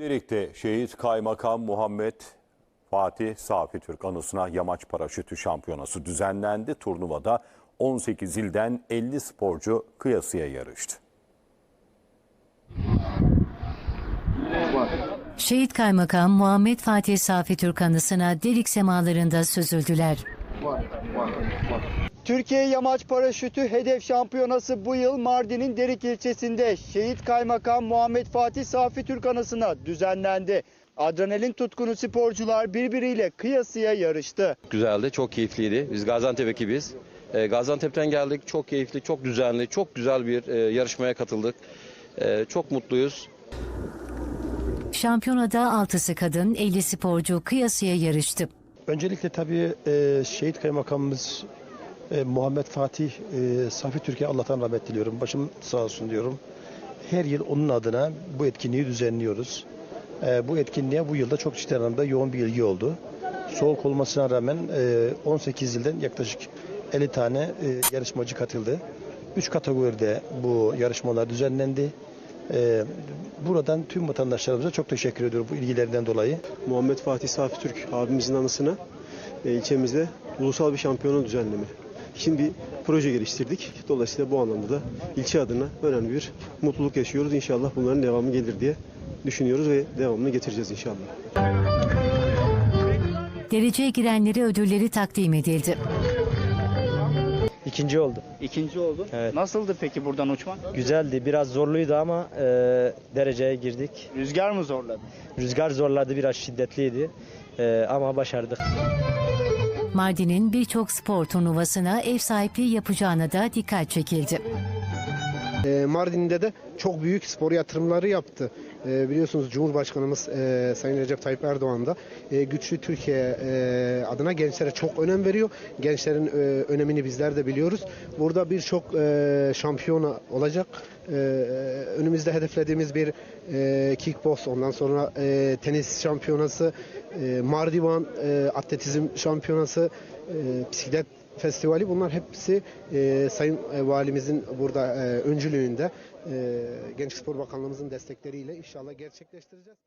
Derik'te şehit kaymakam Muhammed Fatih Safi Türk anısına yamaç paraşütü şampiyonası düzenlendi. Turnuvada 18 ilden 50 sporcu kıyasıya yarıştı. Şehit Kaymakam Muhammed Fatih Safi Türk anısına delik semalarında süzüldüler. Türkiye Yamaç Paraşütü Hedef Şampiyonası bu yıl Mardin'in Derik ilçesinde Şehit Kaymakam Muhammed Fatih Safi Türk anısına düzenlendi. Adrenalin tutkunu sporcular birbiriyle kıyasıya yarıştı. güzeldi, çok keyifliydi. Biz Gaziantep ekibiz. Ee, Gaziantep'ten geldik. Çok keyifli, çok düzenli, çok güzel bir e, yarışmaya katıldık. Ee, çok mutluyuz. Şampiyonada 6'sı kadın, 50 sporcu kıyasıya yarıştı. Öncelikle tabii e, şehit kaymakamımız e, Muhammed Fatih e, Safi Türkiye Allah'tan rahmet diliyorum. Başım sağ olsun diyorum. Her yıl onun adına bu etkinliği düzenliyoruz. E, bu etkinliğe bu yılda çok ciddi anlamda yoğun bir ilgi oldu. Soğuk olmasına rağmen e, 18 ilden yaklaşık 50 tane e, yarışmacı katıldı. 3 kategoride bu yarışmalar düzenlendi. E, buradan tüm vatandaşlarımıza çok teşekkür ediyorum bu ilgilerinden dolayı. Muhammed Fatih Safi Türk abimizin anısına e, ilçemizde ulusal bir şampiyona düzenleme. Şimdi bir proje geliştirdik. Dolayısıyla bu anlamda da ilçe adına önemli bir mutluluk yaşıyoruz. İnşallah bunların devamı gelir diye düşünüyoruz ve devamını getireceğiz inşallah. Dereceye girenlere ödülleri takdim edildi. İkinci oldu. İkinci oldu. Evet. Nasıldı peki buradan uçmak? Güzeldi. Biraz zorluydu ama e, dereceye girdik. Rüzgar mı zorladı? Rüzgar zorladı biraz şiddetliydi. E, ama başardık. Mardin'in birçok spor turnuvasına ev sahipliği yapacağına da dikkat çekildi. E, Mardin'de de çok büyük spor yatırımları yaptı. E, biliyorsunuz Cumhurbaşkanımız e, Sayın Recep Tayyip Erdoğan da e, güçlü Türkiye e, adına gençlere çok önem veriyor. Gençlerin önemini bizler de biliyoruz. Burada birçok şampiyona olacak. Önümüzde hedeflediğimiz bir kickbox, ondan sonra tenis şampiyonası, e, mardivan, e, atletizm şampiyonası, e, bisiklet festivali bunlar hepsi e, Sayın e, Valimizin burada e, öncülüğünde e, Genç Spor Bakanlığımızın destekleriyle inşallah gerçekleştireceğiz.